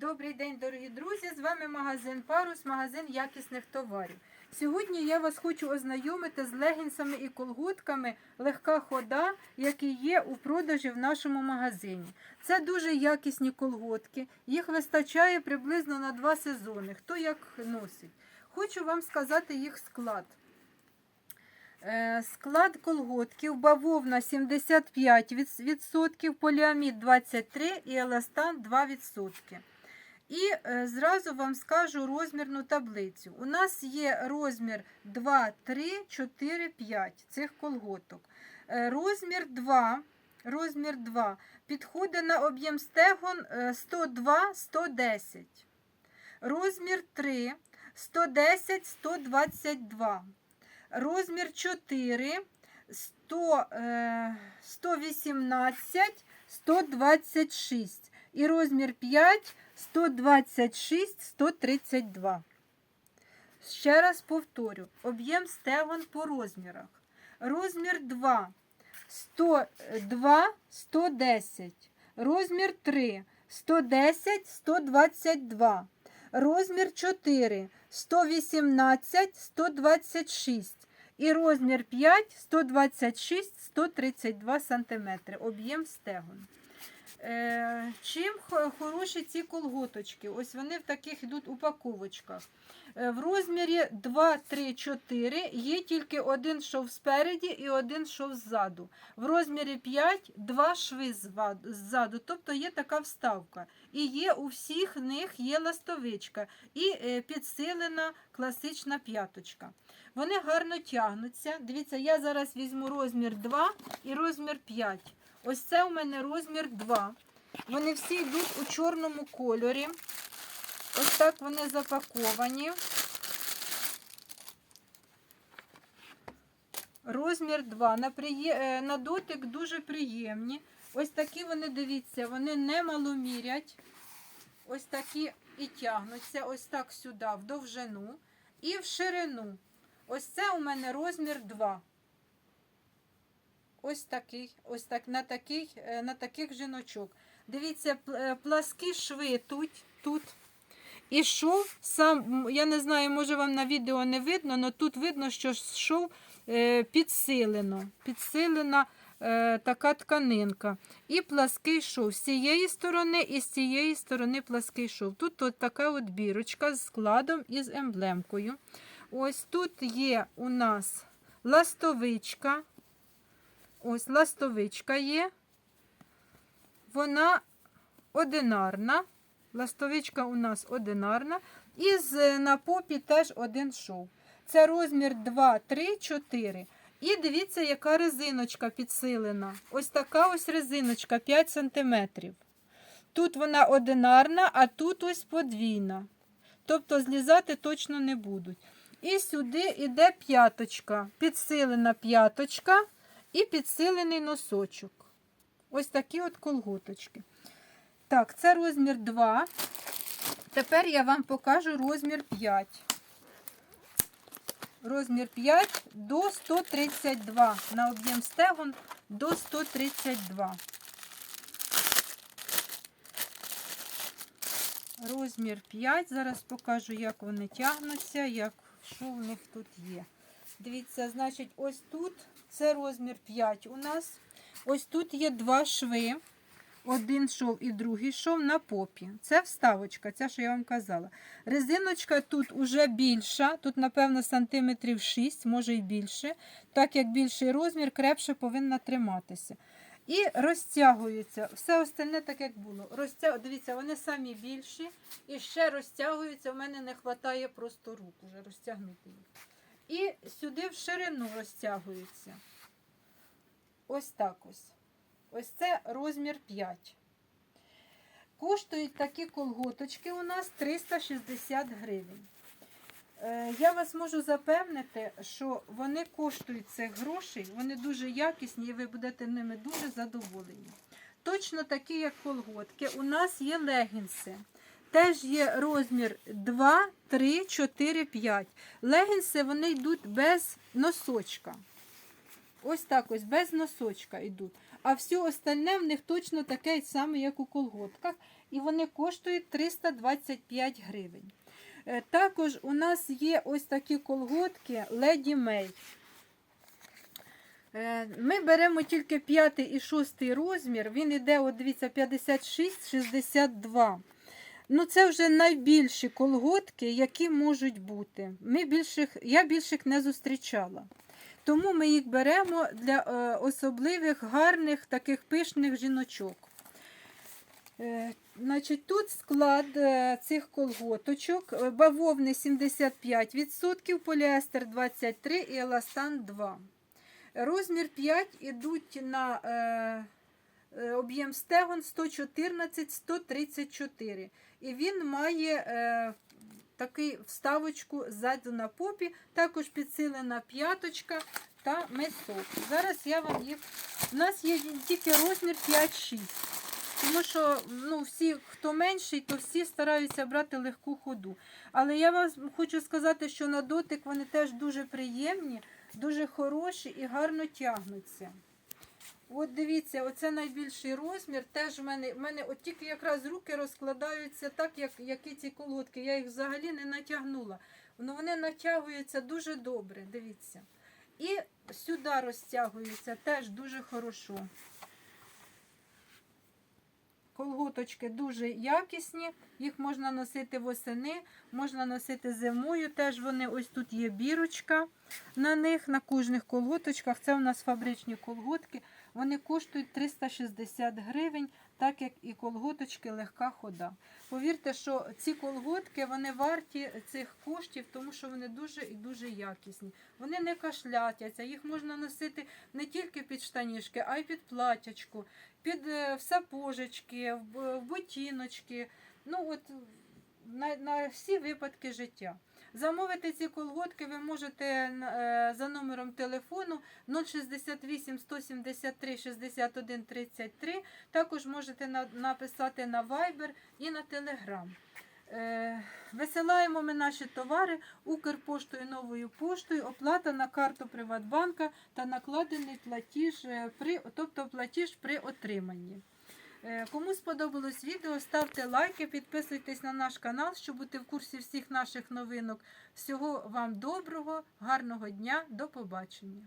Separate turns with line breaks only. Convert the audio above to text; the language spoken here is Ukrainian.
Добрий день, дорогі друзі! З вами магазин Парус, магазин якісних товарів. Сьогодні я вас хочу ознайомити з легінсами і колготками легка хода, які є у продажі в нашому магазині. Це дуже якісні колготки, їх вистачає приблизно на два сезони. Хто як носить. Хочу вам сказати їх склад. Е, Склад колготків бавовна 75%, поліамід 23% і еластан 2%. І е, зразу вам скажу розмірну таблицю. У нас є розмір 2, 3, 4, 5 цих колготок. Е, Розмір 2, розмір 2 підходить на об'єм стегон е, 102, 110. Розмір 3 110, 122. Розмір 4 100, е, 118, 126. І розмір 5 126, 132. Ще раз повторю. Об'єм стегон по розмірах. Розмір 2 102, 110. Розмір 3 110, 122. Розмір 4 118, 126. І розмір 5 126, 132 см. Об'єм стегон. Е, чим хороші ці колготочки? Ось вони в таких йдуть упаковочках. Е, в розмірі 2, 3, 4 є тільки один шов спереді і один шов ззаду. В розмірі 5 два шви ззаду, тобто є така вставка. І є у всіх них є ластовичка і е, підсилена класична п'яточка. Вони гарно тягнуться. Дивіться, я зараз візьму розмір 2 і розмір 5. Ось це у мене розмір 2. Вони всі йдуть у чорному кольорі. Ось так вони запаковані. Розмір 2. На, приє... е, на дотик дуже приємні. Ось такі вони, дивіться, вони не маломірять. Ось такі і тягнуться, ось так сюди, в довжину і в ширину. Ось це у мене розмір 2. Ось такий, ось так, на, такий, е, на таких жіночок. Дивіться, е, пласкі шви тут, тут. І шов сам, я не знаю, може вам на відео не видно, але тут видно, що шов е, підсилено. Підсилена така тканинка. І плаский шов з цієї сторони і з цієї сторони плаский шов. Тут от така от бірочка з складом і з емблемкою. Ось тут є у нас ластовичка. Ось ластовичка є. Вона одинарна. Ластовичка у нас одинарна. І на попі теж один шов. Це розмір 2, 3, 4. І дивіться, яка резиночка підсилена. Ось така ось резиночка 5 см. Тут вона одинарна, а тут ось подвійна. Тобто злізати точно не будуть. І сюди йде п'яточка. Підсилена п'яточка і підсилений носочок. Ось такі от колготочки. Так, це розмір 2. Тепер я вам покажу розмір 5. Розмір 5 до 132. На об'єм стегон до 132. Розмір 5. Зараз покажу, як вони тягнуться, як, що в них тут є. Дивіться, значить, ось тут це розмір 5 у нас. Ось тут є два шви. Один шов і другий шов на попі. Це вставочка, ця, що я вам казала. Резиночка тут уже більша, тут, напевно, сантиметрів 6, може і більше. Так як більший розмір, крепше повинна триматися. І розтягується. Все остальне так, як було. Розтя... Дивіться, вони самі більші. І ще розтягуються. У мене не вистачає просто рук уже розтягнути їх. І сюди в ширину розтягуються. Ось так ось. Ось це розмір 5. Коштують такі колготочки у нас 360 гривень. Е, Я вас можу запевнити, що вони коштують цих грошей, вони дуже якісні і ви будете ними дуже задоволені. Точно такі, як колготки, у нас є легінси. Теж є розмір 2, 3, 4, 5. Легінси вони йдуть без носочка. Ось так ось, без носочка йдуть. а все остальне в них точно таке саме, як у колготках, і вони коштують 325 гривень. Е, Також у нас є ось такі колготки Lady May. Е, Ми беремо тільки п'ятий і шостий розмір. Він іде, от дивіться, 56-62. Ну, це вже найбільші колготки, які можуть бути. Ми більших, я більших не зустрічала. Тому ми їх беремо для е, особливих, гарних, таких пишних жіночок. Е, значить, тут склад е, цих колготочок. Бавовни 75%, поліестер 23% і еластан 2%. Розмір 5 ідуть на об'єм стегон 114-134. І він має е, такий вставочку ззаду на попі, також підсилена п'яточка та мисок. Зараз я вам їх. У нас є тільки розмір 5-6. Тому що ну, всі, хто менший, то всі стараються брати легку ходу. Але я вам хочу сказати, що на дотик вони теж дуже приємні, дуже хороші і гарно тягнуться. От дивіться, оце найбільший розмір. Теж в мене, в мене от тільки якраз руки розкладаються так, як, і ці колодки. Я їх взагалі не натягнула. Ну, вони натягуються дуже добре, дивіться. І сюди розтягуються теж дуже хорошо. Колготочки дуже якісні, їх можна носити восени, можна носити зимою. Теж вони ось тут є бірочка на них, на кожних колготочках. Це у нас фабричні колготки. Вони коштують 360 гривень, так як і колготочки легка хода. Повірте, що ці колготки вони варті цих коштів, тому що вони дуже і дуже якісні. Вони не кашлятяться, їх можна носити не тільки під штанішки, а й під платячку, під е, в сапожечки, в б- в ботиночки. Ну от на, на всі випадки життя. Замовити ці колготки ви можете е, за номером телефону 068 173 61 33. Також можете написати на Viber і на Telegram. Е, Висилаємо ми наші товари Укрпоштою новою поштою, оплата на карту Приватбанка та накладений платіж, е, при, тобто платіж при отриманні. Е, Кому сподобалось відео, ставте лайки, підписуйтесь на наш канал, щоб бути в курсі всіх наших новинок. Всього вам доброго, гарного дня, до побачення!